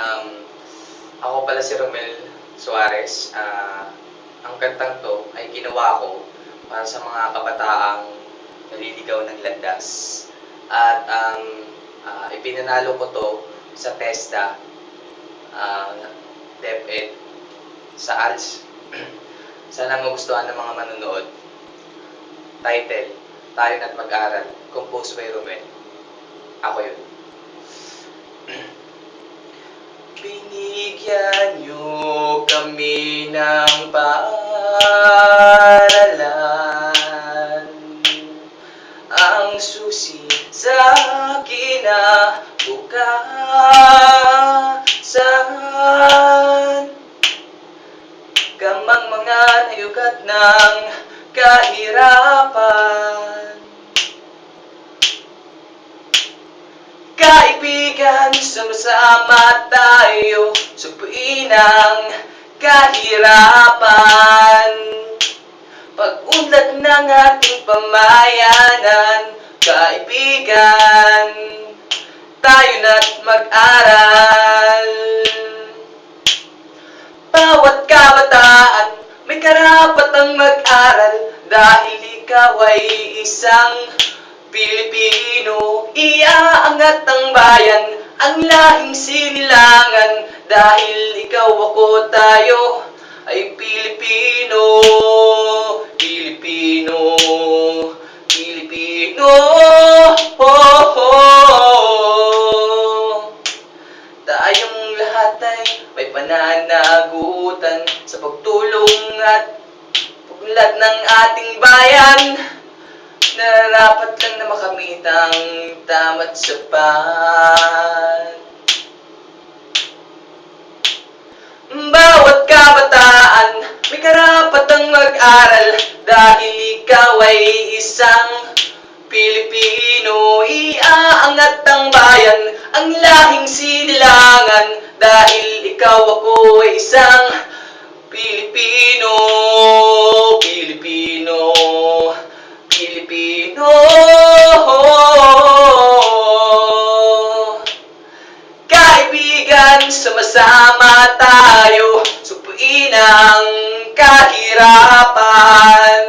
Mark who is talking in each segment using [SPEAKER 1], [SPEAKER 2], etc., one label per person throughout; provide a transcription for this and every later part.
[SPEAKER 1] Um, ako pala si Romel Suarez. Ah, ang kantang to ay ginawa ko para sa mga kabataang naliligaw ng landas. At um, ah, ipinanalo ko to sa TESDA, uh, DepEd, sa ALS. Sana magustuhan ng mga manonood. Title, Tayo na't Mag-aral, composed by Romel. Ako yun. Binigyan niyo kami ng paaralan. Ang susi sa kinabukasan Kamang mga nayugat ng kahirapan Kaibigan, sama-sama tayo Supuin ang kahirapan. Pag-unlad ng ating pamayanan Kaibigan, tayo na't mag-aral. Bawat kabataan may karapatang mag-aral Dahil ikaw ay isang Pilipino, iaangat ang bayan, ang lahing sinilangan, dahil ikaw ako tayo ay Pilipino, Pilipino, Pilipino, oh, oh. Tayong lahat ay may pananagutan sa pagtulong at pagmulat ng ating bayan. Nararapat lang na makamit ang tama't sapat. Bawat kabataan may karapatang mag-aral dahil ikaw ay isang Pilipino. Iaangat ang bayan, ang lahing sinilangan dahil ikaw ako ay isang tayo Supuin ang kahirapan.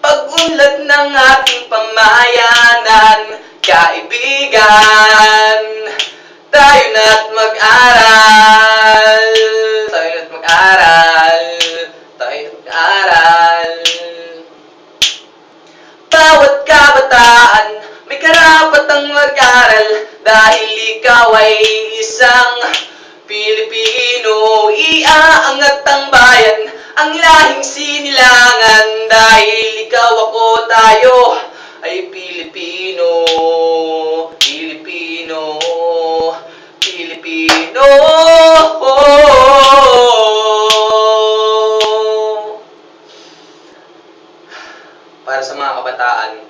[SPEAKER 1] Pag-unlad ng ating pamayanan Kaibigan, tayo na't mag-aral. Tayo na't mag-aral. Tayo na't mag-aral. Bawat kabataan may karapatang mag-aral dahil ikaw ay Iaangat ang bayan, ang lahing sinilangan dahil ikaw ako tayo ay Pilipino. Pilipino. Pilipino. Para sa mga kabataan,